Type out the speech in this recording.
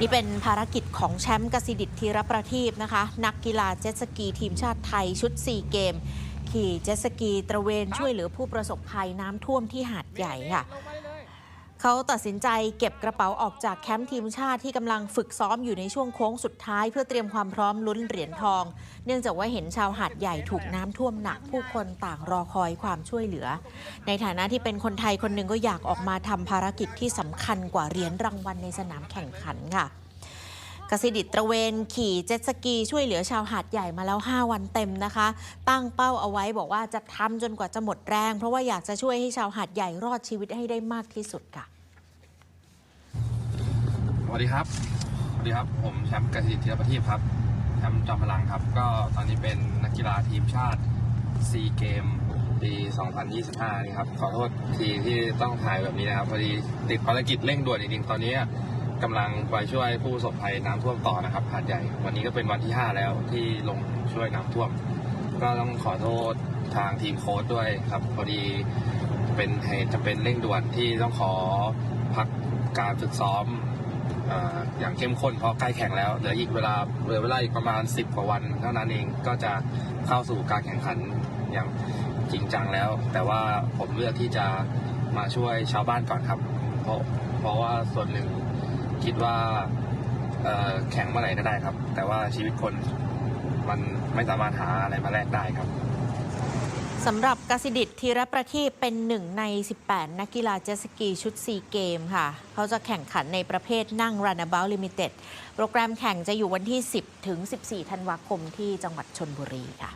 นี่เป็นภารกิจของแชมป์กสิดิตธีรประทีปนะคะ นักกีฬาเจ็ตสกีทีมชาติไทยชุด 4 เกม ขี่เจ็ตสกีตระเวนช่วยเหลือผู้ประสบภัยน้ำท่วมที่หาดใหญ่ค่ะ เขาตัดสินใจเก็บกระเป๋าออกจากแคมป์ทีมชาติที่กำลังฝึกซ้อมอยู่ในช่วงโค้งสุดท้าย เพื่อเตรียมความพร้อมลุ้นเหรียญทอง เนื่องจากว่าเห็นชาวหาดใหญ่ถูกน้ำท่วมหนักผู้คนต่างรอคอยความช่วยเหลือ ในฐานะที่เป็นคนไทยคนหนึ่งก็อยากออกมาทำภารกิจที่สำคัญกว่าเหรียญรางวัลในสนามแข่งขันค่ะ กสิดิตระเวนขี่เจ็ตสกีช่วยเหลือชาวหาดใหญ่มาแล้ว 5 วันเต็มนะคะ ตั้งเป้าเอาไว้บอกว่าจะทำจนกว่าจะหมดแรง เพราะว่าอยากจะช่วยให้ชาวหาดใหญ่รอดชีวิตให้ได้มากที่สุดค่ะ สวัสดีครับ สวัสดีครับ ผมแชมป์กสิทธิ์ธีรประทีปครับ แชมป์จอมพลังครับ ก็ตอนนี้เป็นนักกีฬาทีมชาติซีเกมปี 2025 นี่ครับ ขอโทษทีที่ต้องถ่ายแบบนี้นะครับ พอดีติดภารกิจเร่งด่วนจริงๆ ตอนนี้ กำลังไปช่วยผู้ประสบภัยน้ำท่วมต่อนะครับหาดใหญ่ วันนี้ก็เป็นวันที่ 5 แล้วที่ลงช่วยน้ำท่วม ก็ต้องขอโทษทางทีมโค้ชด้วยครับพอดีเป็นเหตุจะเป็นเร่งด่วนที่ต้องขอพักการฝึกซ้อมเอ่ออย่างเข้มข้นเพราะใกล้แข่งแล้วเหลืออีกเวลาเหลือเวลาอีกประมาณ 10 กว่าวัน เท่านั้นเองก็จะเข้าสู่การแข่งขันอย่างจริงจังแล้ว แต่ว่าผมเลือกที่จะมาช่วยชาวบ้านก่อนครับ เพราะเพราะว่าส่วนหนึ่ง คิดว่าแข่งเมื่อไหร่ก็ได้ครับ แต่ว่าชีวิตคนมันไม่สามารถหาอะไรมาแลกได้ครับสำหรับกสิดิตธีรประทีปเป็นหนึ่งใน 18 นักกีฬาเจ็ตสกีชุด 4 เกมค่ะ เขาจะแข่งขันในประเภทนั่ง Runabout Limited โปรแกรมแข่งจะอยู่วันที่ 10 ถึง 14 ธันวาคมที่จังหวัดชนบุรีค่ะ